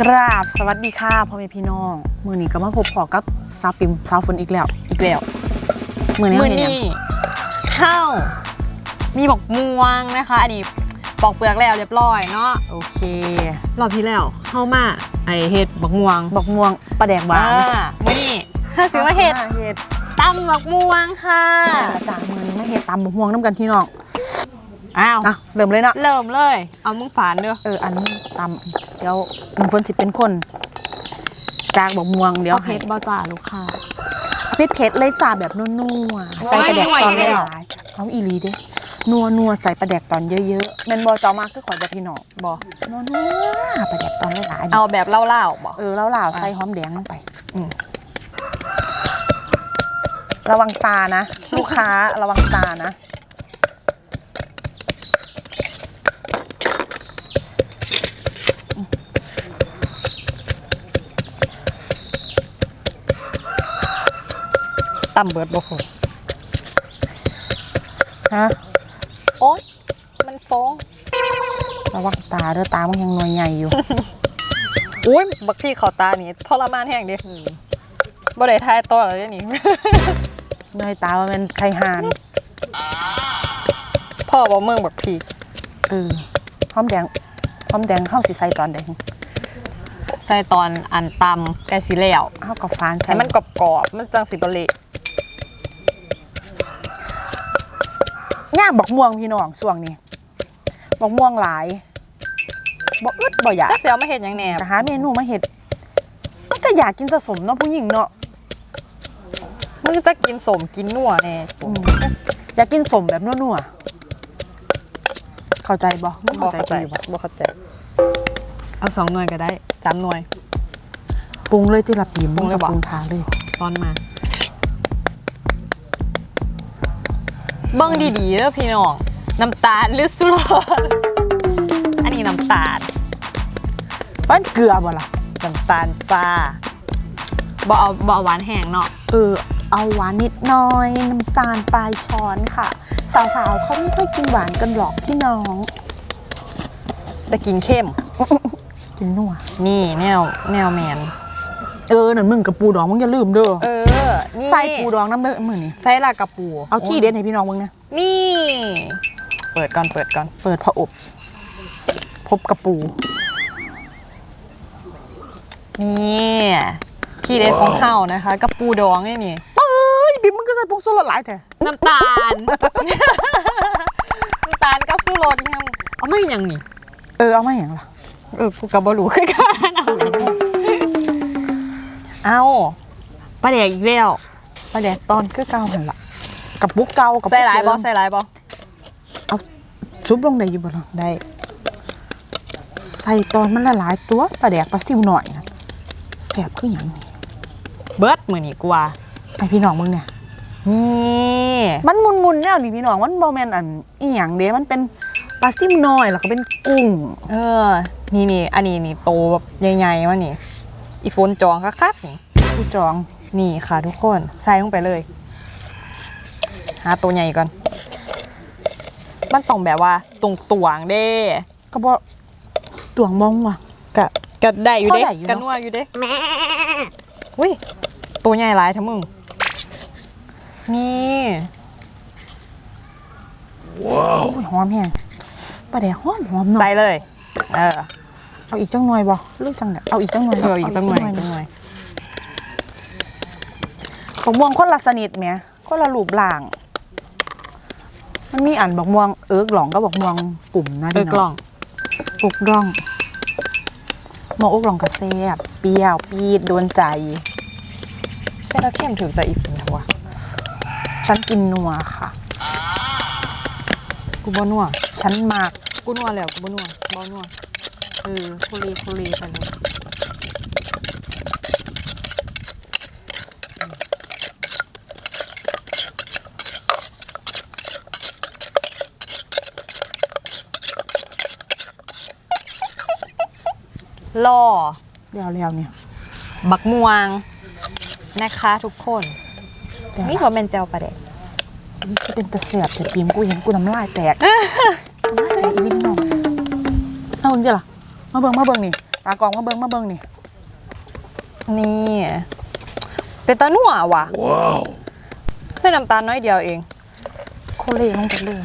กราบสวัสดีค่ะพ่อแม่พี่น้อง มือนี้ก็มาพบพอกับสาวปิมสาวฝนอีกแล้ว อีกแล้ว มือนี้มือเฮ็ดหยังนี้ข้าวมีบอกม่วงนะคะ อันนี้ปอกเปลือกแล้วเรียบร้อยเนาะโอเค รอบที่แล้วเข้ามาไอเห็ดบักม่วงบักม่วงปลาแดกหวานอ่ามือนี้ถ้าสิว่าเห็ดเห็ดตำบักม่วงค่ะจากมือนี้มาเห็ดตำบักม่วงน้ำกันพี่น้อง อ้าวนะเริ่มเลยเนาะเริ่มเลย เอามึงฝานเด้อเอออันนี้ตำเดี๋ยวมึงฝนสิเป็นคน จากบักม่วงเดี๋ยวเอาเพให้ชรบอจ่าลูกค้าเผ็ดเผ็ดเลยจ่าแบบนัวๆใส่ปลาแดกตอนไม่ไหวแล้วหลายๆเอาอีหลีเด้นัวนัวๆใส่ปลาแดกตอนเยอะๆแมนบอจอมากคือขอยบพี่น้องบอนัวนัวๆปลาแดกตอนหลายๆ เอาแบบเล่าๆบอเออแล้วลาวใส่หอมแดงลงไปอืม ระวังตานะ ลูกค้าระวังตานะ ตำเบิร์ดบอคฮะ โอ๊ย มันฟ้อง ระวังตาเด้อตามันยังหน่วยใหญ่อยู่ อุ้ยบักพี่เขาตานี่ทรมานแห้งดิบ่ได้ทายต่อแล้วนี่เนยตาว่าเป็นไข่ห่านพ่อบอกมึงบักพี่เออหอมแดงหอมแดงเข้าสิใส่ตอนใดใส่ตอนอันตำไก่สีแล้วเข้ากับฟานใส่ให้มันกรอบๆมันจังสิบเละ ย่างบอกม่วงพี่น้องช่วงนี้บอกม่วงหลายบอกอึดบ่อยากจักเสียวมาเห็นยังแหนบ จะหาเมนูมาเห็ดมันก็อยากกินผสมเนาะผู้หญิงเนาะมึงจะกินสมกินนัวแน่อืมอยากกินสมแบบนัวๆเข้าใจบ่มึงบ่เข้าเข้าใจใจกูอยู่บ่บ่เข้าใจ เอาสองหน่วยก็ได้สามหน่วย ปรุงเลยที่ละปีมปรุงเลยมึบ่ปรุงทาเลย ตอนมา เบิ้งดีๆเด้อพี่น้องน้ำตาลหรือสุรสอันนี้น้ำตาลมันเกลือบ่ล่ะน้ำตาลจ้าบ่เอาบ่เอาหวานแห้งเนาะเออเอาหวานนิดหน้อยน้ำตาลปลายช้อนค่ะ สาวๆเขาไม่ค่อยกินหวานกันหรอกพี่น้อง แต่กินเข้ม กินนัวนี่แนวแนวแมนเออนั่นมึงกับปูดองมึงอย่าลืมเด้อเออ นี่ใส่ปูดองน้ำเด้อมือนี่ใส่ลากระปูเอาขี้เด็ดให้พี่น้องมึงนะนี่ เปิดก่อนเปิดก่อน เปิดพออบพบกับปู นี่ขี้เด็ดของเฮานะคะกระปูดองนี่นี่เอ้ยบิ๊มมึงก็ใส่ผงชูรสหลายแท้น้ำตาลน้ำตาลกับชูรสยังเอาไม่ยังนี่เออเอามาอย่างล่ะเออกูกับบรูคือกันเอาเอาปลาแดกอีกแล้ว ปลาแดกตอนคือเก่าหันละกับบุกเก่ากับใส่หลายบอเดิมใส่หลายบอซุปลงได้อยู่บ่ล่ะได้ ใส่ตอนมันละหลายตัวปลาแดกปลาซิวหน่อยนะแสบคือหยังนี่เบิร์ดมือนี่กูว่าไอพี่น้องมึงเนี่ย นี่มันมุนๆแล้วนี่พี่น้องมันบ่แม่นอันอีหยังเด้มันเป็นปลาซิวน้อยแล้วก็เป็นกุ้ง เออ นี่นี่อันนี้นี่โตแบบใหญ่ๆวะนี่ อีโฟนจองคักๆนี่ ผู้จอง นี่ค่ะทุกคนใส่ลงไปเลย หาตัวใหญ่ก่อน มันต้องแบบว่าตรงตวงๆเด้ ก็บ่ตวงมองว่ะ กะกะได้อยู่เด้พอได้อยู่เนอะ กะนัวอยู่เด้อุ้ยตัวใหญ่หลายทั้งมึง นี่โอ้ยหอมแฮงปลาแดกหอมหอมเนาะใส่เลย เออเอาอีกจังหน่อยบ่หรือจังไดเอาอีกจังหน่อยเอออีกจังหน่อยเาอีกจังหน่อย บักม่วงคนละสนิทแหมคนละรูปร่าง มันมีอันบักม่วงเอิกหลองก็บักม่วงปุ่มนะเออพี่กล่น้อองงอกร่องหมออกหลองกระแซบเปรี้ยวปีดโดนใจเป็นตะเข้มถึงใจอีฟินทัวะฉันกินนัวค่ะ กูบ่นัวฉันมาก กูนัวแล้วกูบ่นัวบ่นัวเออคุรีคุรีไปเลย ล่อแล้วแล้วเนี่ยบักม่วงนะคะทุกคนแต่นี่พอเป็นเจลปลาแดกนี่ก็เป็นตะเสียบแต่ทีมกูเห็นกูน้ำลายแตกน้ำลายแตกอีนี่พี่น้องจ้ะล่ะมาเบิ่งมาเบิ่งนี่ตากล้องมาเบิ่งมาเบิ่งนี่นี่เป็นตาหนัวว่ะใส่น้ำตาลน้อยเดียวเองโคเลลงไปเลย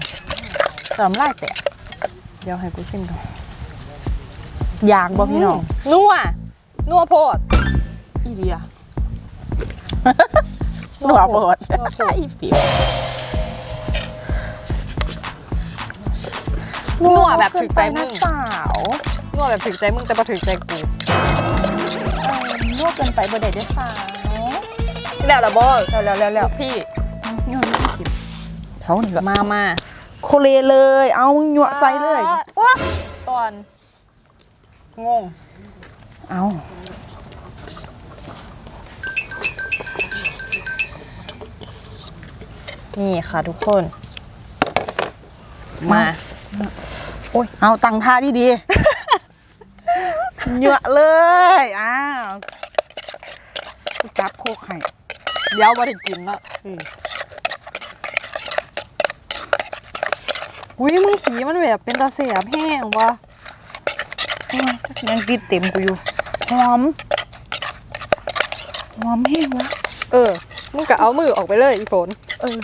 เติมไล่แตกเดี๋ยวให้กูซิมดูอ ยากบ่พี่น้องนัวนัวโพดอีเดียหนัวโปดนัวโพดอีเปียนัวแบบถึกใจมึงสาวนัวแบบถึกใจมึงแต่บ่ถึกใจกูนวดเกินไปบ่ได้เด้อสาวแล้วละบอลแล้วแล้วแล้วแล้วพี่โยนไม่ผิดเท่านี้ก็มามาโคเลเลย เอาหยวใส่เลยอ่าว้าตอน งง เอานี่ค่ะทุกคน มา โอ้ย เอาตังท่าดีดีๆเหยอะเลย อ้าวกูจับโคกให้เดี๋ยวมาถึงกินเนาะอืมอุ้ยมึงสีมันแบบเป็นตาเสียบแห้งวะโอ้ ยยังติดเต็มกูอยู่หอมหอมแห้งวะเออมึงก็เอามือออกไปเลยอีฝนเออ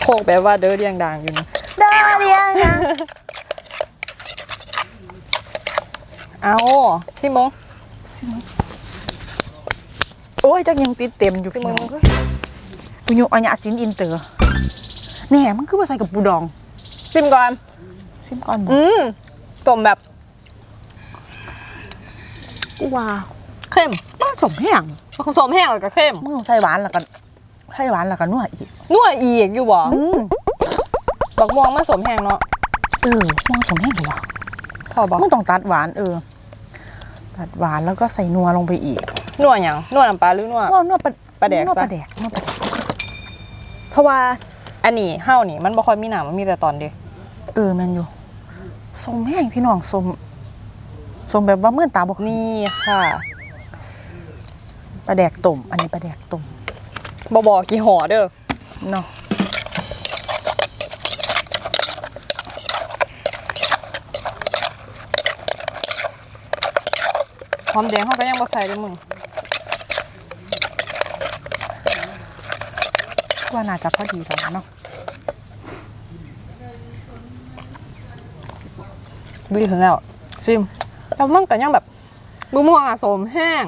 โคกแบบว่าเด้อเรียงดังอยู่นี่ดาเดียนะเอาสิมงโอ้ยจักยังติดเต็มอยู่สิพี่มน้งองกูอยู่อัญญาสินอินเตอร์แหน่มันคือว่าใส่กับปูดอง ซิมก่อน ซิมก่อนบ่อืม ต้มแบบกูว่าเข้มบ้านสมแห้งผสมแห้งกับเข้มมึงต้องใส่หวานแล้วกันใส่หวานแล้วกันนวดอีกนัวอีกอยู่บ่อืมบักม่วงมาสมแห้งเนาะเออมึงสมแห้งเหรอพอบอกมึงต้องตัดหวานเออ ตัดหวานแล้วก็ใส่นัวลงไปอีกนัวหยังนัวน้ำปลาหรือนัวนวดนวดปลาปลาแดกนวดซะปลาแดกนวดปลาแดกเพราะว่าอันนี้เฮานี่มันบ่ค่อยมีหนามมันมีแต่ตอนเด็กเออแมนอยู่ สมแห้งพี่น้องสมสมแบบว่าเมื่อนตาบอกนี่ค่ะปลาแดกต้มอันนี้ปลาแดกต้มบ่บอกกี่ห่อเด้อเนาะหอมแดงเฮาก็ยังบ่ใส่เด้อมึงว่าน่าจะพอดีแล้วเนาะ ดีถึงแล้วซิมแล้วมันก็ยังแบบบ่ม่วงอะสมแห้ง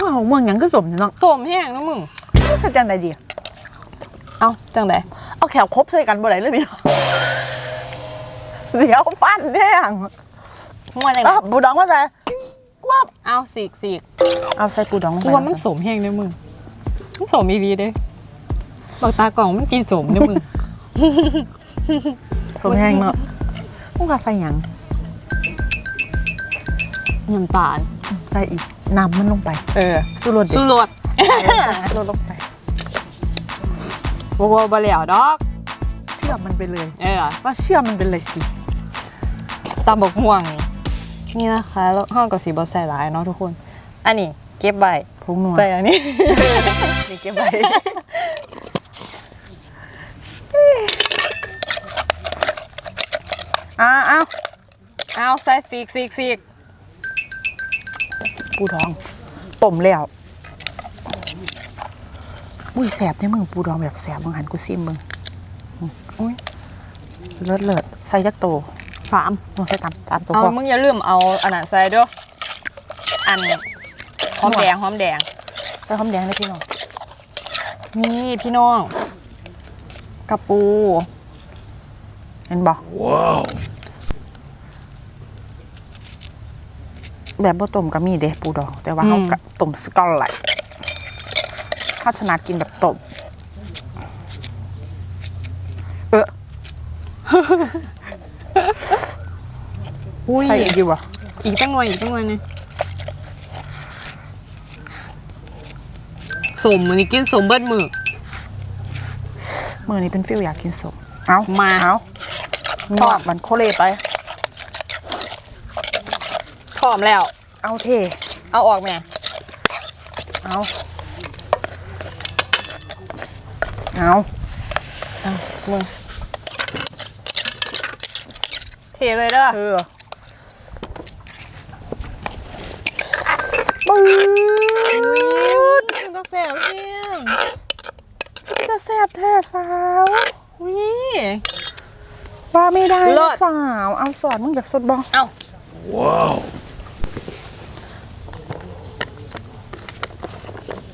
อ้าวเมืองหยังก็สมอยู่เนาะสมแห้งนะมึงคือจังใดดี เอ้าจังไดเอาแขวครบใส่กันบ่ได้เลยพี่น้องเดี๋ยวฟันแห้งมึงว่าจังไดอ้าวปูดองมาใส่กวบเอาสีกสีกเอาใส่ปูดองลงกูไปว่ามันสมแห้งเด้อมึงมันสมอีหลีเด้บอกตากล่องมันกินสมเด้อมึง สมแห้งเนาะมึงก็ใส่หยังน้ำตาลใส่อีกน้ำมันลงไป เออสู้รสเด็สู้ดรสสู้รสลงไปบ่บ่บ่แล้วดอกเชื่อมมันไปเลย เออว่าเชื่อมมันเป็นเลยสิตำบกม่วงนี่นี่นะคะแล้วห้องกับสีบอใส่หลายเนาะทุกคน อันนี้เก็บไว้พงนัวใส่อันนี้นี่เก็บไว้อ่าเอา เอาใส่ซีกซีกซีกปูดองต้มแล้วอุ้ยแสบเนี่ยมึงปูดองแบบแสบมึงหันกูซิมมึงอุ้ยเลิศเลิศใส่จักโตสามมึงใส่ตามตามตัวเอาพอมึงอย่าลืมเอาอันนั้นใส่เด้วยอันหอมแดงหอมแดงใส่หอมแดงเลยพี่น้องนี่พี่น้องกระปู เห็นบอก แบบบ่ต้มก็มีเด้ปูดอง แต่ว่าเขาก็ต้มสกอลไลท์ถ้าชนะกินแบบต้มเอออุ้ยใส่อีกดีวะอีกตั้งหน่อยอีกตั้งหน่อยนึงสมมันนี่กินสมเบิดมือมือนี้เป็นฟิลอยากกินสมเอามาเอาทอดมันโคเลไปพ ร้อมแล้ว เอาเท เอาออกแม่เอาเอามึงเลยเด้อเออปืดก็แซ่บเที่ยงจะแสบแท้สาวอุ้ยว่าไม่ได้เลินะศสาว เอาสอนมึงอยากสดบ้อง เอ้า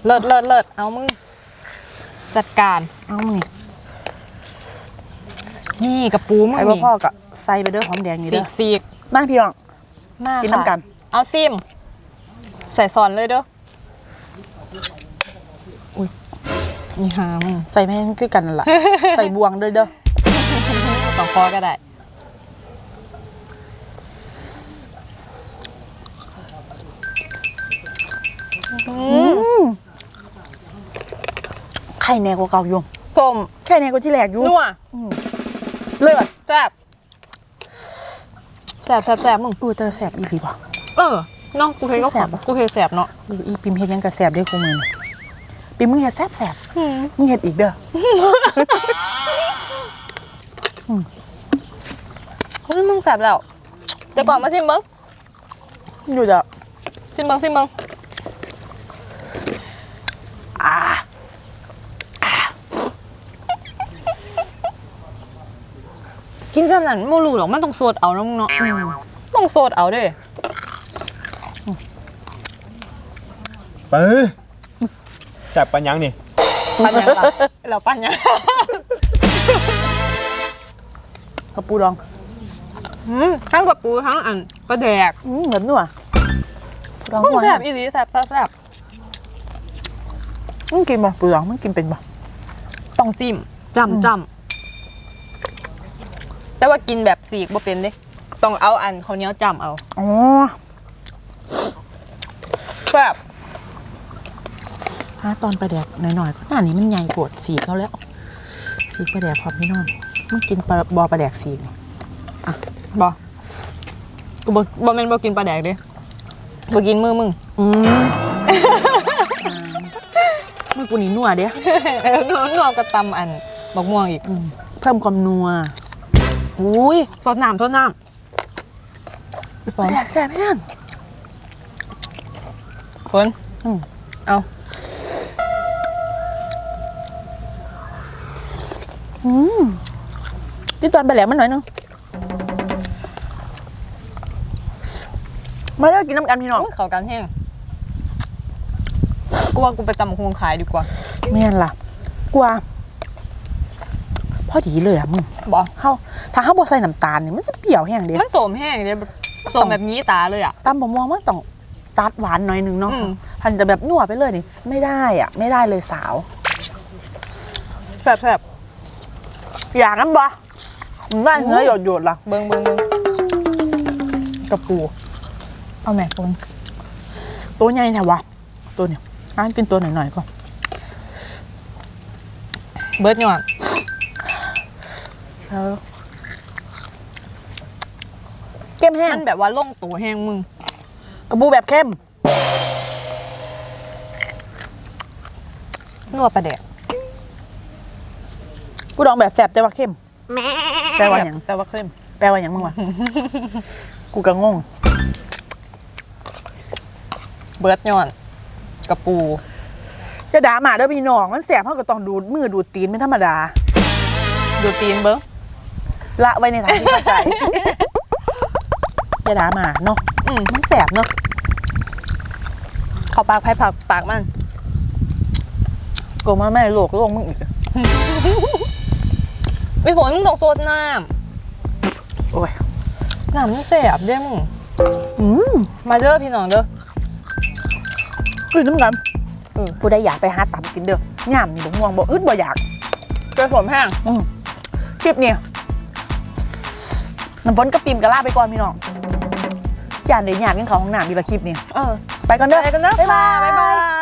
เลิศเลิศเลิศเอามึง จัดการ เอามึงนี่นี่กระปูมึงไอ้พ่อนี่พ่อกับใส่ไปเด้อหอมแดงนี่สีเด้อกสีกมาพี่น้อง มากินค่ะน้ำกันเอาซิม ใส่ซอนเลยเด้ออุ้ยนี่หามึงใส่แม่งคือกันนั่นล่ะ ใส่บวงเด้อเด้อสองคอก็ได้ไข่แน่กว่าเก่าอยู่ส้มไข่แน่กว่าที่แรกอยู่นัวเลิศแซ่บแซ่บแซ่บแซ่บมึงอู้เจอแสบอีหลีบ่ะเออเนาะกูเคยก็แซ่ขบอะกูเคยแซ่บเนาะอู้อีปิมเฮ็ดหยังกับแสบได้อคู่มือนี่ปิมมึงเฮ็ดแสบแสบมึงเฮ็ดอีกเด้อเฮ้ยมึงแซ่บแล้วแต่ก่อนมาชิมมึงอยู่จ้ะชิมมึงชิมมึง กินแซ่บนั่นไม่รู้หรอกมันต้องโซดเอานะมึงเนาะต้องโซดเอาเด้ไปจับปัญญังนี่ปันยังล่ะเราปันยังกระปูดองอืมทั้งกับปูทั้งอันปลาแดกอืมแบบนัวดองมึงนัวแซ่บอีหลีแซ่บแซ่บแซ่บมึงกินบ่ปูดองมึงกินเป็นบ่ต้องจิ้มจำจำ แต่ว่ากินแบบสีกบ่เป็นเด้ต้องเอาอันข้าวเหนียวจำเอาอ๋อแซ่บถ้าตอนปลาแดกหน่อยๆก็หน้านี้มันใหญ่ปวดสีเขาแล้ว สีปลาแดกพร้อมพี่น้องมึงกินปลาบอปลาแดกสีนี่บ่กูบ่บ่แม่นบ่กินปลาแดกเด้บ่กินมือมึงอืมมึงกูนี่นัวเด้ เออนัวนัวก็ตำอันบักม่วงอีกอืมเพิ่มความนัว อุ้ยซดน้ำซดน้ปลาแดกแซ่บแห้งำฝนอืมเอาอืมที่ตอนปลาแดกมันหน่อยนึงมาเลิกกินน้ำกันพี่น้องโอ้ยเข้ากันแห้งกูว่ากูไปตำบักม่วงขายดีกว่าแม่นล่ะกลัวพอดีเลยอะมึงบ่เฮา ถ้าเฮาบ่ใส่น้ำตาลนี่มันสิเปรี้ยวแห้งเด้มันโสมแห้งเด้แบบโสมแบบนี้ตาเลยอะตามบ่มองมันต้องจัดหวานหน่อยหนึงเนาะอืมพันจะแบบนัวไปเลยนี่ ไม่ได้อะ ไม่ได้เลยสาวแซ่บแซ่บอยากนั้นบ่มันได้เนื้อหยดๆล่ะ เบิ่งเบิ่งเบิ่งกระปูเอาแม่ฝนตัวใหญ่แท้วะตัวเนี่ยอ่านกินตัวหน่อยๆก่อนเบิดหย่อนแล้ว เข้มแห้งมันแบบว่าล่งตัวแห้งมึง กระปูแบบเข้มนัวปลาแดกกูดองแบบแสบแต่ว่าเข้มแปลว่าหยังแต่ว่าเข้มแปลว่าหยังมึงวะกูก็งง เบิดหย่อน กระปูจะด่าหมาเด้อพี่น้องมันแสบเฮาก็ต้องดูดมือดูดตีนเป็นธรรมดา ดูตีนเบิ้งละไว้ในทางที่เข้าใจอ ย่าด่าหมาเนาะอืมมันแสบเนาะเขาปากไผ่ผักปากมันโกมาแม่โลกโลกมึงอีกไอ้ฝนมึงต้องโซดน้โอ้ยำน้ำมันแสบเด้มึงอืมมาเด้อพี่น้องเด้อคือน้ำกันเออผู้ใดอยากไปหาตำกินเด้อย่ามนี่บ่ง่วงบ่อึดบ่อยากเจอผมแห้งอืมคลิปเนี่ยน้ำฝนกับปิมกับลาไปก่อนพี่น้อง ย่านเดี๋ยวหยาดกินเขาวห้องน้ำดีละคลิปเนี่ยเออไปก่อนเด้อ ไปกันเด้อบ๊ายบาย บ๊ายบาย